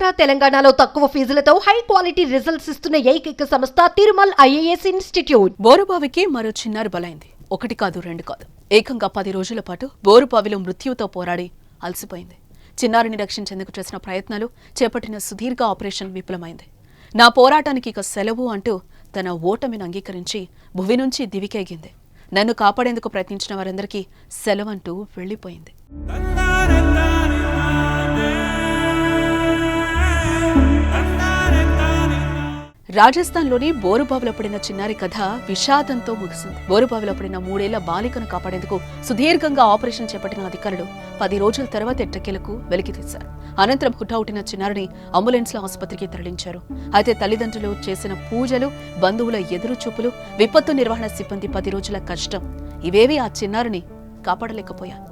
ఆంధ్ర తెలంగాణలో తక్కువ ఫీజులతో high quality results ఇస్తున్న ఏకైక సంస్థ తిరుమల్ ఐఏఎస్ ఇన్స్టిట్యూట్. బోరుబావికి మరో చిన్నారి బలైంది ఒకటి కాదు రెండు కాదు. ఏకంగా పది రోజుల పాటు బోరుబావిలో మృత్యువుతో పోరాడి అలసిపోయింది. చిన్నారిని రక్షించేందుకు చేసిన ప్రయత్నాలు చేపట్టిన సుదీర్ఘ ఆపరేషన్ విఫలమైంది. నా పోరాటానికి ఇక సెలవు అంటూ తన ఓటమిని అంగీకరించి భువి నుంచి దివికేగింది. నన్ను కాపాడేందుకు ప్రయత్నించిన వారందరికీ సెలవంటూ వెళ్ళిపోయింది రాజస్థాన్లోని బోరుబావిలో పడిన చిన్నారి కథ విషాదంతో ముగిసింది. బోరుబావిలో పడిన మూడేళ్ళ బాలికను కాపాడేందుకు సుదీర్ఘంగా ఆపరేషన్ చేపట్టిన అధికారులు పది రోజుల తర్వాత ఎట్టకేలకు వెలికి తీశారు. అనంతరం హుటాహుటిన చిన్నారిని అంబులెన్స్లో ఆసుపత్రికి తరలించారు. అయితే తల్లిదండ్రులు చేసిన పూజలు బంధువుల ఎదురు చూపులు విపత్తు నిర్వహణ సిబ్బంది పది రోజుల కష్టం ఇవేవి ఆ చిన్నారిని కాపాడలేకపోయారు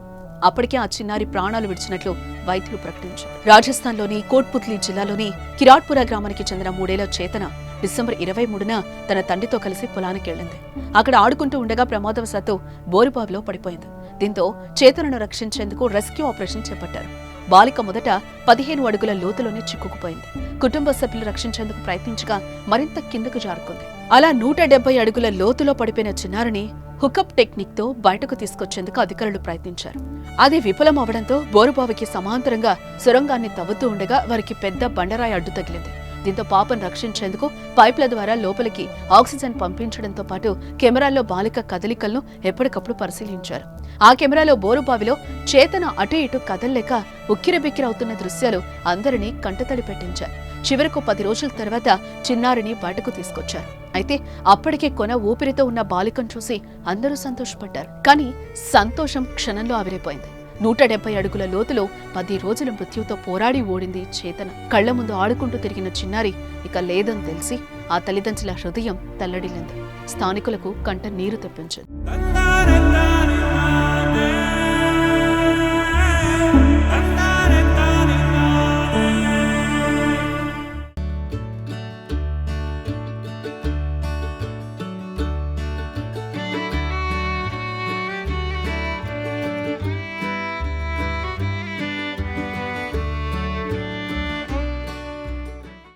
అప్పటికే ఆ చిన్నారి ప్రాణాలు విడిచినట్లు వైద్యులు ప్రకటించారు. రాజస్థాన్లోని కోట్పుత్లీ జిల్లాలోని కిరాట్పుర గ్రామానికి చెందిన మూడేళ్ళ చేతన డిసెంబర్ ఇరవై మూడున తన తండ్రితో కలిసి పొలానికి వెళ్ళింది. అక్కడ ఆడుకుంటూ ఉండగా ప్రమాదవశాత్తు బోరుబావిలో పడిపోయింది. దీంతో చేతులను రక్షించేందుకు రెస్క్యూ ఆపరేషన్ చేపట్టారు. బాలిక మొదట పదిహేను అడుగుల లోతులోనే చిక్కుకుపోయింది. కుటుంబ సభ్యులు రక్షించేందుకు ప్రయత్నించగా మరింత కిందకు జారుకుంది. అలా నూట డెబ్బై అడుగుల లోతులో పడిపోయిన చిన్నారిని హుకప్ టెక్నిక్తో బయటకు తీసుకొచ్చేందుకు అధికారులు ప్రయత్నించారు. అది విఫలం అవడంతో బోరుబావికి సమాంతరంగా సొరంగాన్ని తవ్వుతూ ఉండగా వారికి పెద్ద బండరాయి అడ్డు తగిలింది. దీంతో పాపను రక్షించేందుకు పైప్ల ద్వారా లోపలికి ఆక్సిజన్ పంపించడంతో పాటు కెమెరాల్లో బాలిక కదలికలను ఎప్పటికప్పుడు పరిశీలించారు. ఆ కెమెరాలో బోరుబావిలో చేతన అటు ఇటు కదల్లేక ఉక్కిరబిక్కిరవుతున్న దృశ్యాలు అందరినీ కంటతడి పెట్టించారు చివరకు పది రోజుల తర్వాత చిన్నారిని బయటకు తీసుకొచ్చారు. అయితే అప్పటికే కొన ఊపిరితో ఉన్న బాలికను చూసి అందరూ సంతోషపడ్డారు. కానీ సంతోషం క్షణంలో ఆవిరైపోయింది. నూట డెబ్బై అడుగుల లోతులో పది రోజుల మృత్యుతో పోరాడి ఓడింది చేతన. కళ్ళ ముందు ఆడుకుంటూ తిరిగిన చిన్నారి ఇక లేదని తెలిసి ఆ తల్లిదండ్రుల హృదయం తల్లడిల్లింది. స్థానికులకు కంట నీరు తెప్పించింది.